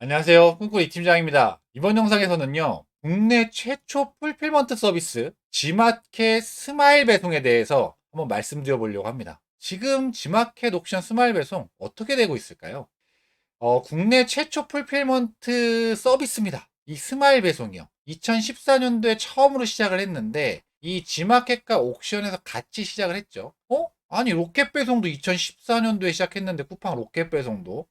안녕하세요. 꿈꾸리 팀장입니다. 이번 영상에서는요, 국내 최초 풀필먼트 서비스 지마켓 스마일 배송에 대해서 한번 말씀드려 보려고 합니다. 지금 지마켓 옥션 스마일 배송 어떻게 되고 있을까요? 어, 국내 최초 풀필먼트 서비스입니다. 이 스마일 배송이요. 2014년도에 처음으로 시작을 했는데, 이 지마켓과 옥션에서 같이 시작을 했죠. 어? 아니, 로켓 배송도 2014년도에 시작했는데, 쿠팡 로켓 배송도.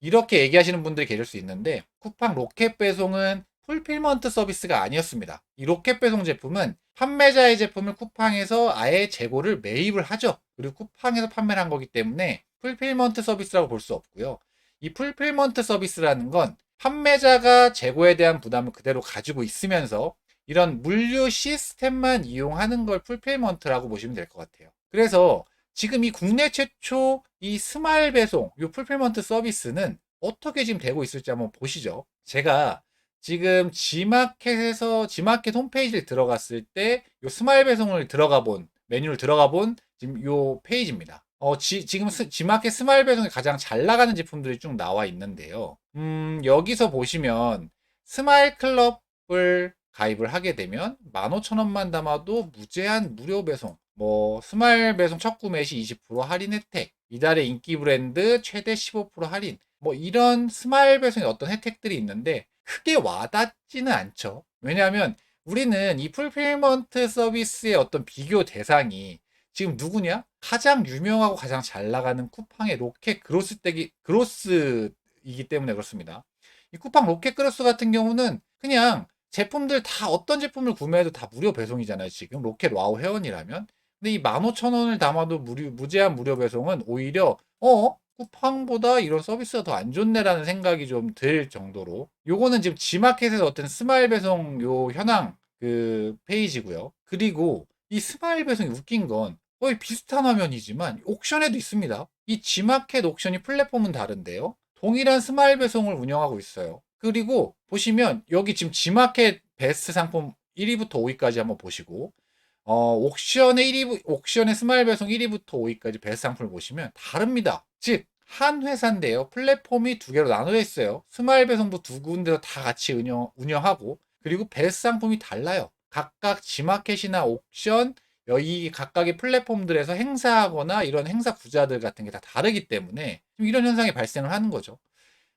이렇게 얘기하시는 분들이 계실 수 있는데 쿠팡 로켓 배송은 풀필먼트 서비스가 아니었습니다. 이 로켓 배송 제품은 판매자의 제품을 쿠팡에서 아예 재고를 매입을 하죠. 그리고 쿠팡에서 판매를 한 거기 때문에 풀필먼트 서비스라고 볼 수 없고요. 이 풀필먼트 서비스라는 건 판매자가 재고에 대한 부담을 그대로 가지고 있으면서 이런 물류 시스템만 이용하는 걸 풀필먼트라고 보시면 될 것 같아요. 그래서 지금 이 국내 최초 이 스마일 배송, 이 풀필먼트 서비스는 어떻게 지금 되고 있을지 한번 보시죠. 제가 지금 지마켓에서 지마켓 홈페이지를 들어갔을 때 이 스마일 배송을 들어가 본 메뉴를 들어가 본 지금 이 페이지입니다. 어, 지, 지금 스, 지마켓 스마일 배송이 가장 잘 나가는 제품들이 쭉 나와 있는데요. 음, 여기서 보시면 스마일 클럽을 가입을 하게 되면 15,000원만 담아도 무제한 무료 배송, 뭐 스마일 배송 첫 구매 시 20% 할인 혜택, 이달의 인기 브랜드 최대 15% 할인, 뭐 이런 스마일 배송의 어떤 혜택들이 있는데 크게 와닿지는 않죠. 왜냐하면 우리는 이 풀필먼트 서비스의 어떤 비교 대상이 지금 누구냐? 가장 유명하고 가장 잘 나가는 쿠팡의 로켓 그로스 떼기 그로스이기 때문에 그렇습니다. 이 쿠팡 로켓 그로스 같은 경우는 그냥 제품들 다 어떤 제품을 구매해도 다 무료 배송이잖아요. 지금 로켓 와우 회원이라면. 근데 이 15,000원을 담아도 무료, 무제한 무료 배송은 오히려 어? 쿠팡보다 이런 서비스가 더 안 좋네라는 생각이 좀 들 정도로 요거는 지금 지마켓에서 어떤 스마일 배송 요 현황 그 페이지고요. 그리고 이 스마일 배송이 웃긴 건 거의 비슷한 화면이지만 옥션에도 있습니다. 이 지마켓 옥션이 플랫폼은 다른데요. 동일한 스마일 배송을 운영하고 있어요. 그리고 보시면 여기 지금 지마켓 베스트 상품 1위부터 5위까지 한번 보시고 어, 옥션의 1위, 옥션의 스마일 배송 1위부터 5위까지 베스트 상품을 보시면 다릅니다. 즉, 한 회사인데요. 플랫폼이 두 개로 나눠져 있어요. 스마일 배송도 두 군데서 다 같이 운영, 운영하고, 그리고 베스트 상품이 달라요. 각각 지마켓이나 옥션, 여기 각각의 플랫폼들에서 행사하거나 이런 행사 구자들 같은 게 다 다르기 때문에 이런 현상이 발생을 하는 거죠.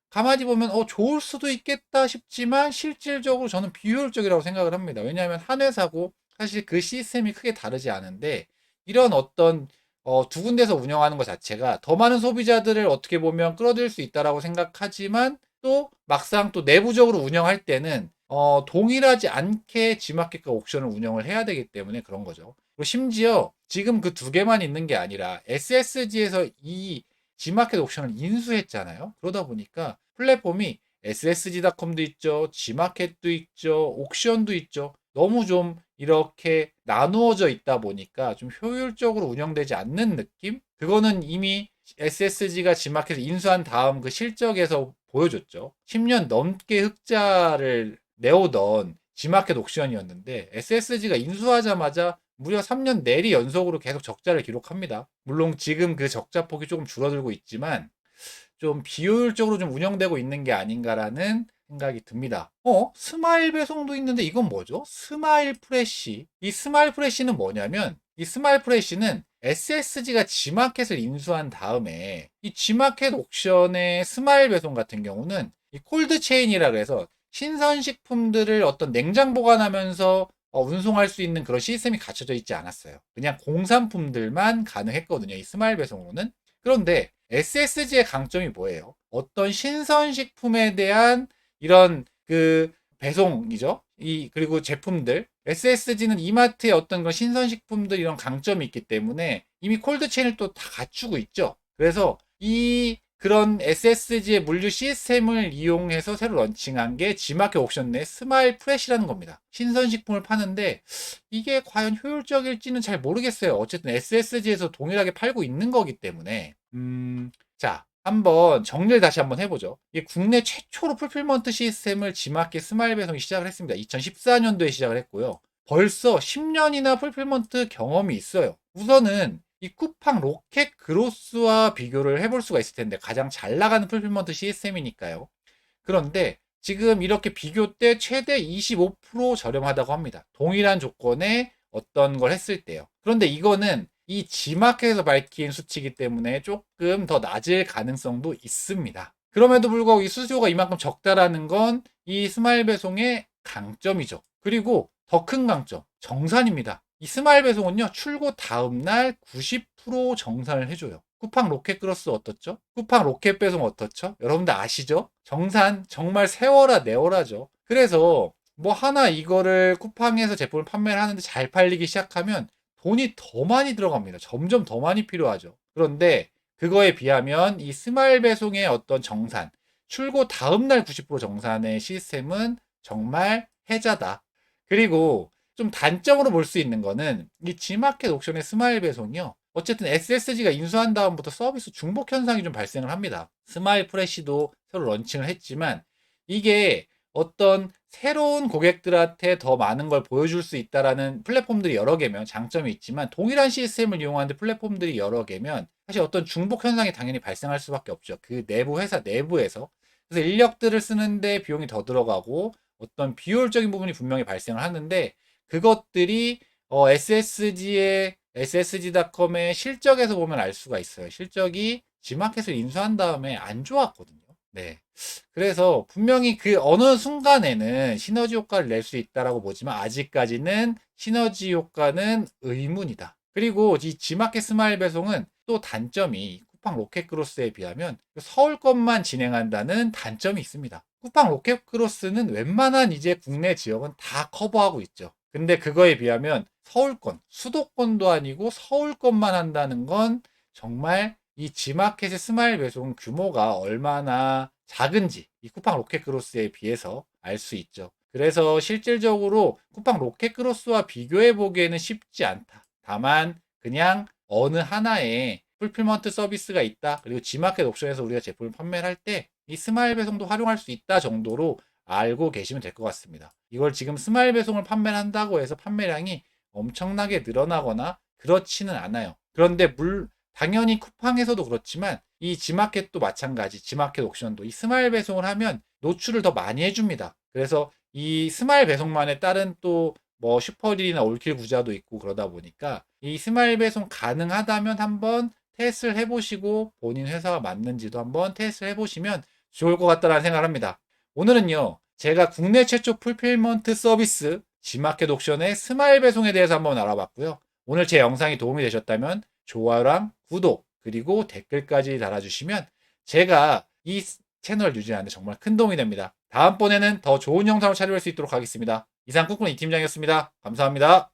가만히 보면 어 좋을 수도 있겠다 싶지만 실질적으로 저는 비효율적이라고 생각을 합니다. 왜냐하면 한 회사고 사실 그 시스템이 크게 다르지 않은데 이런 어떤 어, 두 군데서 운영하는 것 자체가 더 많은 소비자들을 어떻게 보면 끌어들일 수 있다라고 생각하지만 또 막상 또 내부적으로 운영할 때는 어, 동일하지 않게 지마켓과 옥션을 운영을 해야 되기 때문에 그런 거죠. 그리고 심지어 지금 그 두 개만 있는 게 아니라 SSG에서 이 지마켓 옥션을 인수했잖아요. 그러다 보니까 플랫폼이 SSG.com도 있죠, 지마켓도 있죠, 옥션도 있죠. 너무 좀 이렇게 나누어져 있다 보니까 좀 효율적으로 운영되지 않는 느낌? 그거는 이미 SSG가 지마켓을 인수한 다음 그 실적에서 보여줬죠. 10년 넘게 흑자를 내오던 지마켓 옥션이었는데 SSG가 인수하자마자 무려 3년 내리 연속으로 계속 적자를 기록합니다. 물론 지금 그 적자 폭이 조금 줄어들고 있지만 좀 비효율적으로 좀 운영되고 있는 게 아닌가라는 생각이 듭니다. 어? 스마일 배송도 있는데 이건 뭐죠? 스마일 프레쉬. 이 스마일 프레쉬는 뭐냐면 이 스마일 프레쉬는 SSG가 G마켓을 인수한 다음에 이 G마켓 옥션의 스마일 배송 같은 경우는 이 콜드 체인이라 그래서 신선식품들을 어떤 냉장 보관하면서 어, 운송할 수 있는 그런 시스템이 갖춰져 있지 않았어요. 그냥 공산품들만 가능했거든요. 이 스마일 배송으로는. 그런데 SSG의 강점이 뭐예요? 어떤 신선식품에 대한 이런 그 배송이죠. 이 그리고 제품들 SSG는 이마트의 어떤 그런 신선식품들 이런 강점이 있기 때문에 이미 콜드 체인을 또 다 갖추고 있죠. 그래서 이 그런 SSG의 물류 시스템을 이용해서 새로 런칭한 게 G마켓 옥션 내 스마일 프레시라는 겁니다. 신선식품을 파는데 이게 과연 효율적일지는 잘 모르겠어요. 어쨌든 SSG에서 동일하게 팔고 있는 거기 때문에 음, 자, 한번 정리를 다시 한번 해보죠. 이 국내 최초로 풀필먼트 시스템을 G마켓 스마일 배송이 시작을 했습니다. 2014년도에 시작을 했고요. 벌써 10년이나 풀필먼트 경험이 있어요. 우선은 이 쿠팡 로켓 그로스와 비교를 해볼 수가 있을 텐데 가장 잘 나가는 풀필먼트 시스템이니까요. 그런데 지금 이렇게 비교 때 최대 25% 저렴하다고 합니다. 동일한 조건에 어떤 걸 했을 때요. 그런데 이거는 이 G마켓에서 밝힌 수치이기 때문에 조금 더 낮을 가능성도 있습니다. 그럼에도 불구하고 이 수수료가 이만큼 적다라는 건 이 스마일 배송의 강점이죠. 그리고 더 큰 강점, 정산입니다. 이 스마일 배송은요, 출고 다음날 90% 정산을 해줘요. 쿠팡 로켓 크로스 어떻죠? 쿠팡 로켓 배송 어떻죠? 여러분들 아시죠? 정산 정말 세워라 내워라죠. 그래서 뭐 하나 이거를 쿠팡에서 제품을 판매를 하는데 잘 팔리기 시작하면 돈이 더 많이 들어갑니다. 점점 더 많이 필요하죠. 그런데 그거에 비하면 이 스마일 배송의 어떤 정산, 출고 다음 날 90% 정산의 시스템은 정말 해자다. 그리고 좀 단점으로 볼 수 있는 거는 이 G마켓 옥션의 스마일 배송이요. 어쨌든 SSG가 인수한 다음부터 서비스 중복 현상이 좀 발생을 합니다. 스마일 프레시도 새로 런칭을 했지만 이게 어떤 새로운 고객들한테 더 많은 걸 보여줄 수 있다라는 플랫폼들이 여러 개면 장점이 있지만 동일한 시스템을 이용하는 플랫폼들이 여러 개면 사실 어떤 중복 현상이 당연히 발생할 수밖에 없죠. 그 내부 회사 내부에서 그래서 인력들을 쓰는데 비용이 더 들어가고 어떤 비효율적인 부분이 분명히 발생을 하는데 그것들이 어, SSG의 SSG.com의 실적에서 보면 알 수가 있어요. 실적이 G마켓을 인수한 다음에 안 좋았거든요. 네. 그래서 분명히 그 어느 순간에는 시너지 효과를 낼 수 있다라고 보지만 아직까지는 시너지 효과는 의문이다. 그리고 이 G마켓 스마일 배송은 또 단점이 쿠팡 로켓크로스에 비하면 서울 것만 진행한다는 단점이 있습니다. 쿠팡 로켓크로스는 웬만한 이제 국내 지역은 다 커버하고 있죠. 근데 그거에 비하면 서울권, 수도권도 아니고 서울권만 한다는 건 정말 이 G마켓의 스마일 배송 규모가 얼마나 작은지 이 쿠팡 로켓크로스에 비해서 알 수 있죠. 그래서 실질적으로 쿠팡 로켓크로스와 비교해 보기에는 쉽지 않다. 다만 그냥 어느 하나의 풀필먼트 서비스가 있다. 그리고 G마켓 옵션에서 우리가 제품을 판매를 할때 이 스마일 배송도 활용할 수 있다 정도로 알고 계시면 될 것 같습니다. 이걸 지금 스마일 배송을 판매를 한다고 해서 판매량이 엄청나게 늘어나거나 그렇지는 않아요. 그런데 물 당연히 쿠팡에서도 그렇지만 이 G마켓도 마찬가지. G마켓 옥션도 이 스마일 배송을 하면 노출을 더 많이 해줍니다. 그래서 이 스마일 배송만에 따른 또 뭐 슈퍼딜이나 올킬 구자도 있고 그러다 보니까 이 스마일 배송 가능하다면 한번 테스트를 해보시고 본인 회사가 맞는지도 한번 테스트를 해보시면 좋을 것 같다는 생각을 합니다. 오늘은요, 제가 국내 최초 풀필먼트 서비스 G마켓 옥션의 스마일 배송에 대해서 한번 알아봤고요. 오늘 제 영상이 도움이 되셨다면 좋아요랑 구독 그리고 댓글까지 달아주시면 제가 이 채널 유지하는데 정말 큰 도움이 됩니다. 다음번에는 더 좋은 영상을 촬영할 수 있도록 하겠습니다. 이상 꾸꾸는 이 팀장이었습니다. 감사합니다.